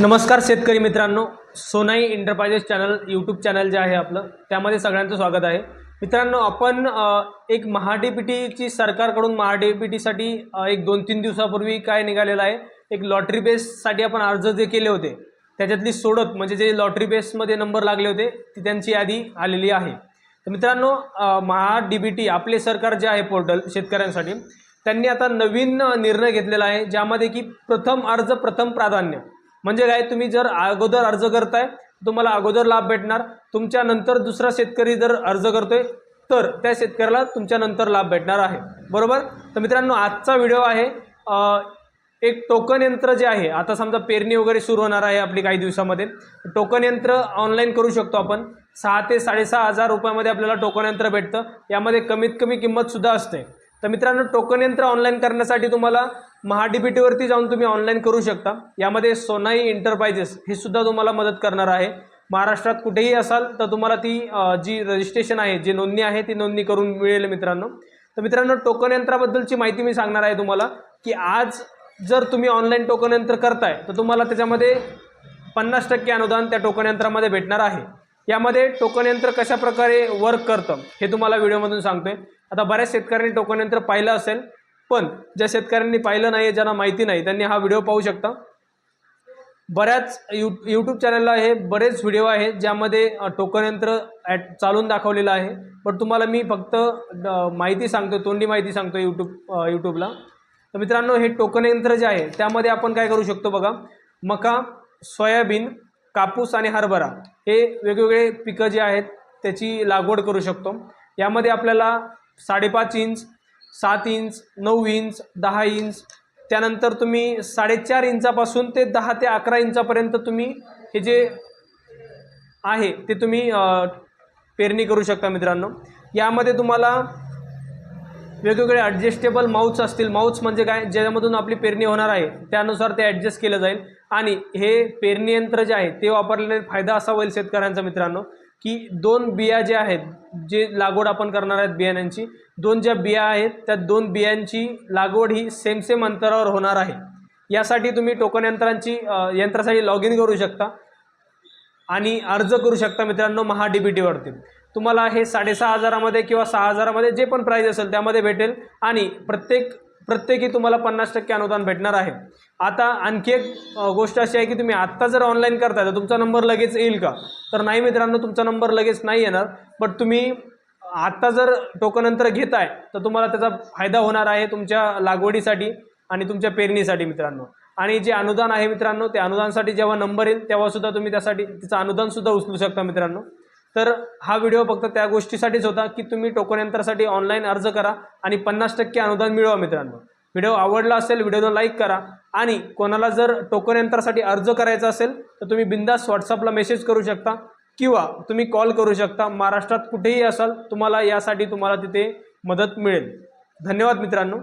नमस्कार शेतकरी मित्रांनो Sonai enterprises channel YouTube channel जे आहे आपलं त्यामध्ये सगळ्यांचं स्वागत आहे. मित्रांनो आपण एक महाडीपीटीची सरकारकडून महाडीपीटीसाठी पी टीसाठी एक दोन तीन दिवसापूर्वी काय निघालेलं आहे एक लॉटरी बेससाठी आपण अर्ज जे केले होते त्याच्यातली सोडत म्हणजे जे लॉटरी बेसमध्ये नंबर लागले होते ती त्यांची यादी आलेली आहे. तर मित्रांनो महाडीबीटी आपले सरकार जे आहे पोर्टल शेतकऱ्यांसाठी त्यांनी आता नवीन निर्णय घेतलेला आहे ज्यामध्ये की प्रथम अर्ज प्रथम प्राधान्य. म्हणजे काय तुम्ही जर अगोदर अर्ज करताय तुम्हाला अगोदर लाभ भेटणार. तुमच्या नंतर दुसरा शेतकरी जर अर्ज करतोय तर त्या शेतकऱ्याला तुमच्या नंतर लाभ भेटणार आहे. बरोबर? तर मित्रांनो आजचा व्हिडिओ आहे एक टोकन यंत्र जे आहे आता समजा पेरणी वगैरे सुरू होणार आहे आपली काही दिवसामध्ये. टोकन यंत्र ऑनलाईन करू शकतो आपण. सहा ते साडेसहा हजार रुपयामध्ये आपल्याला टोकन यंत्र भेटतं. यामध्ये कमीत कमी किंमतसुद्धा असते. तर मित्रांनो टोकन यंत्र ऑनलाईन करण्यासाठी तुम्हाला महाडीबीटीवरती जाऊन तुम्ही ऑनलाईन करू शकता. यामध्ये सोनाई एंटरप्राइजेस हे सुद्धा तुम्हाला मदत करणार आहे. महाराष्ट्रात कुठेही असाल तर तुम्हाला ती जी रजिस्ट्रेशन आहे जी नोंदणी आहे ती नोंदणी करून मिळेल मित्रांनो. तर मित्रांनो टोकन यंत्राबद्दलची माहिती मी सांगणार आहे तुम्हाला की आज जर तुम्ही ऑनलाईन टोकन यंत्र करताय तर तुम्हाला त्याच्यामध्ये पन्नास टक्के अनुदान त्या टोकन यंत्रामध्ये भेटणार आहे. यामध्ये टोकन यंत्र कशा प्रकारे वर्क करतं हे तुम्हाला व्हिडिओमधून सांगतोय. आता बऱ्याच शेतकऱ्यांनी टोकन यंत्र पाहिलं असेल पण ज्या शेतकऱ्यांनी पाहिलं नाही ज्यांना माहिती नाही त्यांनी हा व्हिडिओ पाहू शकता. बऱ्याच यू यूट्यूब चॅनलला हे बरेच व्हिडिओ आहेत ज्यामध्ये टोकन यंत्र ॲट चालून दाखवलेलं आहे. पण तुम्हाला मी फक्त माहिती सांगतो तोंडी माहिती सांगतो यूट्यूब यूट्यूबला तर मित्रांनो हे टोकन यंत्र जे आहे त्यामध्ये आपण काय करू शकतो बघा. मका सोयाबीन कापूस आणि हरभरा हे वेगवेगळे पिकं जे आहेत त्याची लागवड करू शकतो. यामध्ये आपल्याला साडेपाच इंच सात इंच नऊ इंच दहा इंच. त्यानंतर तुम्ही साडेचार इंचापासून ते दहा ते अकरा इंचापर्यंत तुम्ही हे जे आहे ते तुम्ही पेरणी करू शकता मित्रांनो. यामध्ये तुम्हाला वेगवेगळे ॲडजस्टेबल माउथ्स असतील. माउथ्स म्हणजे काय? ज्याच्यामधून आपली पेरणी होणार आहे त्यानुसार ते ॲडजस्ट केलं जाईल. आणि हे पेरणी यंत्र जे आहे ते वापरलेले फायदा असा होईल शेतकऱ्यांचा मित्रांनो. की दोन बिया ज्या आहेत जे लागवड आपण करणार आहेत बियाण्यांची दोन ज्या बिया आहेत त्या दोन बियांची लागवड ही सेम सेम अंतरावर होणार आहे. यासाठी तुम्ही टोकन यंत्रांची यंत्रासाठी लॉग इन करू शकता आणि अर्ज करू शकता मित्रांनो महा डी बी टीवरती तुम्हाला हे साडेसहा हजारामध्ये किंवा सहा हजारामध्ये जे पण प्राईज असेल त्यामध्ये भेटेल आणि प्रत्येक प्रत्येकी तुम्हाला पन्नास टक्के अनुदान भेटणार आहे. आता आणखी एक गोष्ट अशी आहे की तुम्ही आत्ता जर ऑनलाईन करताय तर तुमचा नंबर लगेच येईल का? तर नाही मित्रांनो तुमचा नंबर लगेच नाही येणार. बट तुम्ही आत्ता जर टोकनंतर घेत घेताय तर तुम्हाला त्याचा फायदा होणार आहे तुमच्या लागवडीसाठी आणि तुमच्या पेरणीसाठी मित्रांनो. आणि जे अनुदान आहे मित्रांनो त्या अनुदानासाठी जेव्हा नंबर येईल तेव्हासुद्धा तुम्ही त्यासाठी तिचं अनुदानसुद्धा उचलू शकता मित्रांनो. तर हा व्हिडिओ फक्त त्या गोष्टीसाठीच होता की तुम्ही टोकन यंत्रासाठी ऑनलाईन अर्ज करा आणि पन्नास टक्के अनुदान मिळवा मित्रांनो. व्हिडिओ आवडला असेल व्हिडिओला लाईक करा. आणि कोणाला जर टोकन यंत्रासाठी अर्ज करायचा असेल तर तुम्ही बिंदास व्हॉट्सअपला मेसेज करू शकता किंवा तुम्ही कॉल करू शकता. महाराष्ट्रात कुठेही असाल तुम्हाला यासाठी तुम्हाला तिथे मदत मिळेल. धन्यवाद मित्रांनो.